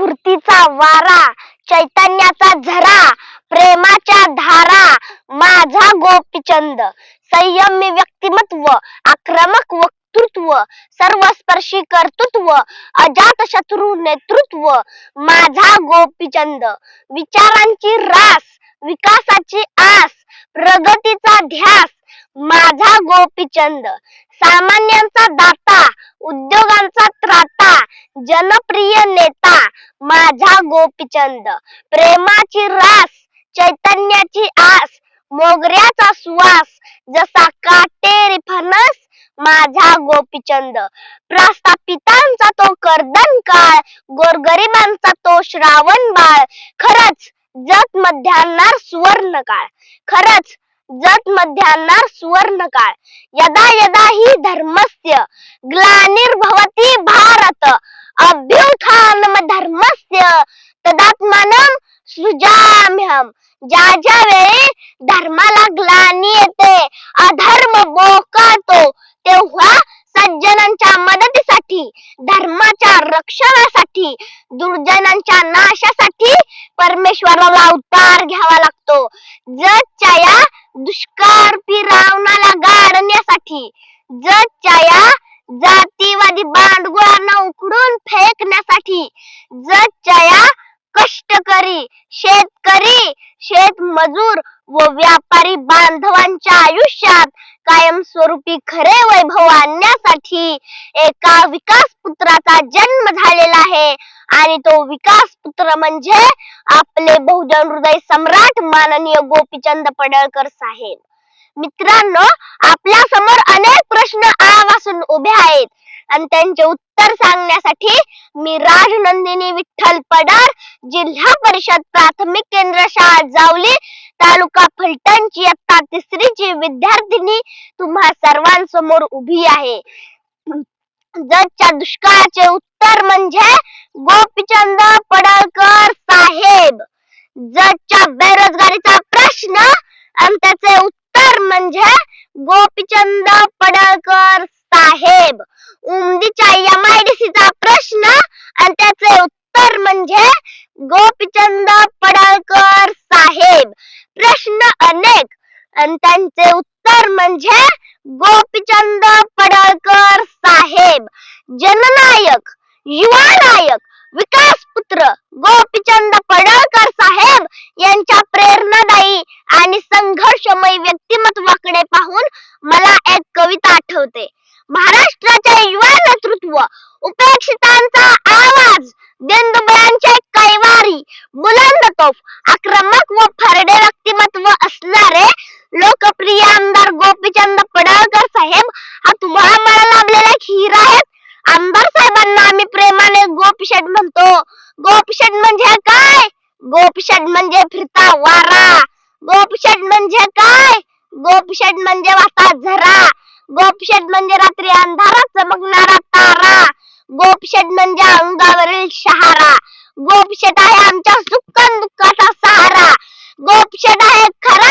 स्फूर्तीचा वारा चैतन्याचा झरा प्रेमाच्या धारा माझा गोपीचंद संयमी व्यक्तिमत्व आक्रमक वक्तृत्व सर्वस्पर्शी कर्तृत्व अजात शत्रू नेतृत्व माझा गोपीचंद. विचारांची रास विकासाची आस प्रगतीचा ध्यास माझा गोपीचंद. सामान्यांचा दाता उद्योगांचा त्राता जनप्रिय नेता माझा गोपीचंद. प्रेमाची रास चैतन्याची आस मोगऱ्याचा सुवास जसा काटेरी फणस माझा गोपीचंद. प्रास्तापितांचा तो कर्दन काळ गोरगरिबांचा तो श्रावण बाळ खरच जत मध्यान्नार सुवर्ण काळ. खरच जत मध्यान्नार सुवर्ण काळ. यदा यदा ही धर्मस्य ग्लानिर्भवती भारत. अभ्युत्थानम धर्मस्य तदात्मानं सृजाम्यहम ज्या ज्या वेळी धर्माला ग्लानी येते अधर्म बोकाळतो तेव्हा सज्जनांच्या मदतीसाठी धर्माच्या रक्षणासाठी दुर्जनांच्या नाशासाठी परमेश्वराला अवतार घ्यावा लागतो. जगच्या या दुष्काळ पिराव स्वरूपी खरे वैभव आणण्यासाठी एका विकास पुत्राचा जन्म झालेला आहे. आणि तो विकास पुत्र म्हणजे आपले बहुजन हृदय सम्राट माननीय गोपीचंद पडळकर साहेब. मित्रांनो आपल्यासमोर अनेक प्रश्न आवासून उभे आहेत. आणि त्यांचे उत्तर उत्तर सांगण्यासाठी मी राजनंदिनी विठ्ठल पडार जिल्हा परिषद प्राथमिक केंद्र शाळा जावली. तालुका फलटणची इयत्ता तिसरीची विद्यार्थिनी तुम्हा सर्वांसमोर उभी आहे. जगच्या दुष्काळाचे उत्तर म्हणजे गोपीचंद पडळकर साहेब. जगच्या बेरोजगारीचा प्रश्न आणि त्याचे उत्तर म्हणजे गोपीचंद पडळकर साहेब. उमदीच्या एम चा प्रश्न आणि त्याचे उत्तर म्हणजे गोपीचंद पडळकर साहेब. प्रश्न अनेक आणि त्यांचे उत्तर म्हणजे गोपीचंद पडळकर साहेब. जननायक युवा नायक विकास पुत्र गोपीचंद पडळकर साहेब यांच्या प्रेरणादायी आणि संघर्षमय व्यक्तिमत्वाकडे पाहून मला एक कविता आठवते. महाराष्ट्राचे युवा नेतृत्व उपेक्षितांचा आवाज दिनदुबळांचे कैवारी बुलंद तोफ आक्रमक व फरडे व्यक्तिमत्व असणारे लोकप्रिय आमदार गोपीचंद पडळकर साहेब हा तुम्हाला मला लाभलेला एक हिरा आहेत. आमदार साहेबांना आम्ही प्रेमाने गोपीशेठ म्हणतो. गोपीशेठ म्हणजे काय? गोपीशेठ म्हणजे फिरता वारा. गोपीशेठ म्हणजे काय? गोपीशेठ म्हणजे वाता झरा. गोपीशेठ म्हणजे रात्री अंधारात चमकणारा तारा. गोपीशेठ म्हणजे अंगावरील शहारा. गोपीशेठ आहे आमच्या सुख दुःखाचा सहारा. गोपीशेठ आहे खरा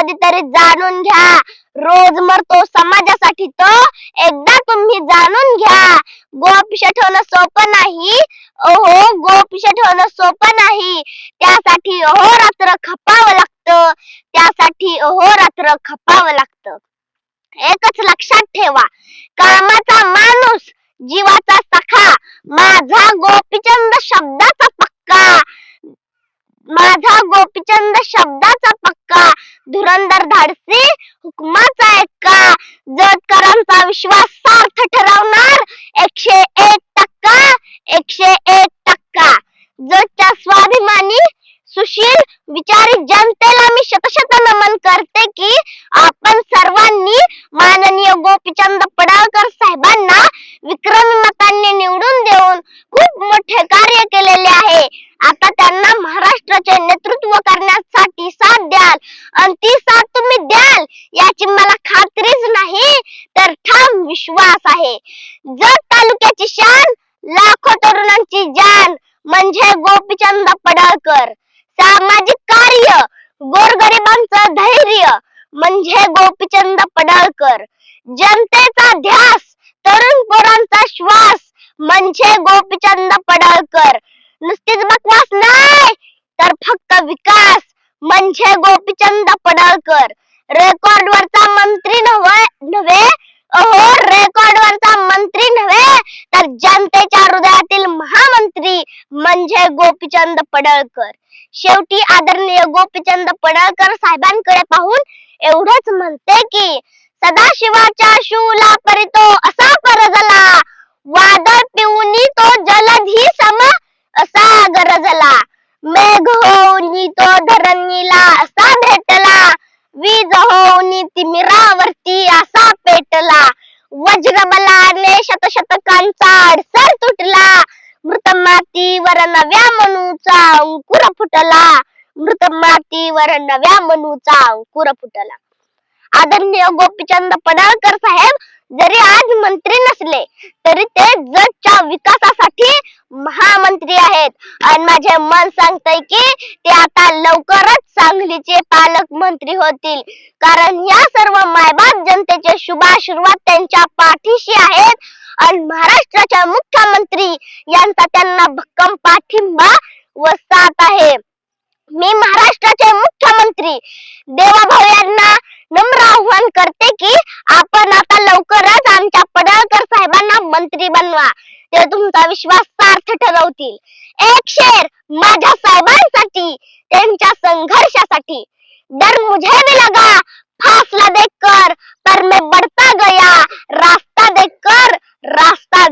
कधीतरी जाणून घ्या. रोज मरतो समाजासाठी तो. एकदा तुम्ही जाणून घ्या. गोपीशेठ ठेवणं सोपं नाही. अहो गोपीशेठ ठेवणं सोपं नाही. त्यासाठी अहोरात्र खपावं लागतं. त्यासाठी अहोरात्र खपावं लागतं. एकच लक्षात ठेवा. कामाचा माणूस जीवाचा सखा. माझा गोपीचंद शब्दाचा पक्का. माझा गोपीचंद शब्द धुरंधर धाडसी. हुकमाच आहे का जतकरांचा विश्वास सार्थ ठरवणार. एकशे एक टक्का. एकशे एक टक्का. जगच्या स्वाभिमानी सुशील विचारी जनतेला मी शतशत नमन करते की आपण सर्वांनी माननीय गोपीचंद पडाळकर साहेबांना विक्रमी मतांनी निवडून देऊन खूप मोठे कार्य केलेले आहे आता त्या समाजाचे नेतृत्व करण्यासाठी साथ द्याल आणि ती साथ तुम्ही द्याल याची मला खात्रीच नाही तर ठाम विश्वास आहे जत तालुक्याची शान लाखो तरुणांची म्हणजे गोपीचंद पडळकर. सामाजिक कार्य गोरगरिबांचं धैर्य म्हणजे गोपीचंद पडळकर. जनतेचा ध्यास तरुण पोरांचा श्वास म्हणजे गोपीचंद पडळकर. नुसतीच बकवास नाही तर फक्त विकास म्हणजे गोपीचंद पडळकर. रेकॉर्ड पडळकर. शेवटी आदरणीय गोपीचंद पडळकर साहेबांकडे पाहून एवढंच म्हणते की सदाशिवाच्या शूला परितो असा परजला वादळ पिऊनी तो जलधी सम असा गरजला. मेघ होऊनी तो धरणीला असा भेटला वीज होऊनी तिमिरावरती असा पेटला. वज्रबलाने शतशतकांचा अडसर तुटला मृत मातीवर नव्या मनूचा अंकुर फुटला. मृत मातीवर नव्या मनूचा अंकुर फुटला. आदरणीय गोपीचंद पडळकर साहेब जरी आज मंत्री नसले तरी ते जगच्या विकासासाठी महामंत्री आहेत. आणि माझे मन सांगतय की ते आता लवकरच सांगलीचे पालकमंत्री होतील. कारण या सर्व मायबाप जनतेचे शुभाशीर्वाद त्यांच्या पाठीशी आहेत. आणि महाराष्ट्राच्या मुख्यमंत्री यांचा त्यांना भक्कम पाठिंबा व साथ आहे. मी महाराष्ट्राचे मुख्यमंत्री देवाभाऊ यांना नम्र आव्हान करते की आपण आता लवकरच आमच्या पडळकर साहेबांना मंत्री बनवा. ते तुमचा विश्वास सार्थ ठरवतील. एक शेर माझ्या साहेबांसाठी त्यांच्या संघर्षासाठी. डर मुझे भी लगा फासला देखकर पर मैं बढ़ता गया रास्ता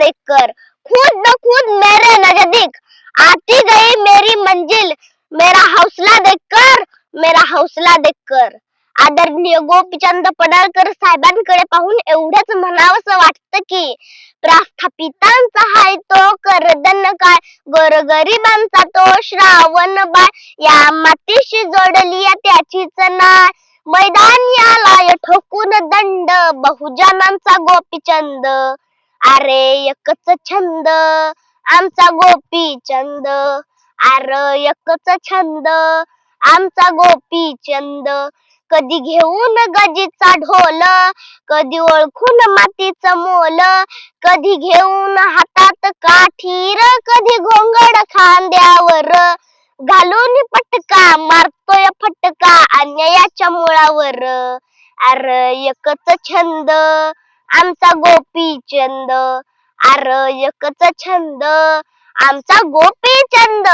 देखकर खुद ब खुद मेरे नजदीक आती गई मेरी मंजिल। मेरा हौसला देखकर मेरा हौसला देखकर आदरणीय गोपीचंद पडळकर साहेबांकडे पाहून एवढंच म्हणावंसं वाटतं की प्रस्थापितांचा हाय तो करदन काय? गोरगरिबांचा तो श्रावण बाय। या मातीशी जोडली त्याचीच नाय। मैदान याला ठोकून दंड। बहुजनांचा गोपीचंद। अरे एकच छंद आमचा गोपी छंद. अरे एकच छंद आमचा गोपी छंद. कधी घेऊन गजीचा ढोल कधी ओळखून मातीचं मोल. कधी घेऊन हातात काठीर कधी घोंगड खांद्यावर. घालून पटका मारतोय फटका अन्यायाच्या मुळावर. अर एकच छंद आमचा गोपीचंद आरयकच एकच छंद. आमचा गोपीचंद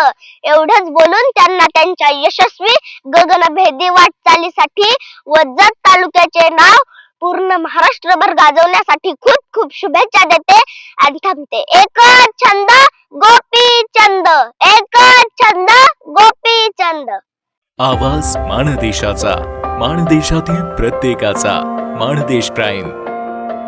एवढंच बोलून त्यांना त्यांच्या यशस्वी गगनभेदी वाटचालीसाठी व जत तालुक्याचे नाव पूर्ण महाराष्ट्रभर गाजवण्यासाठी खूप खूप शुभेच्छा देते आणि थांबते. एकच छंद गोपीचंद एकच छंद गोपीचंद आवाज माणदेशाचा माणदेशातील प्रत्येकाचा. माणदेश प्राईम.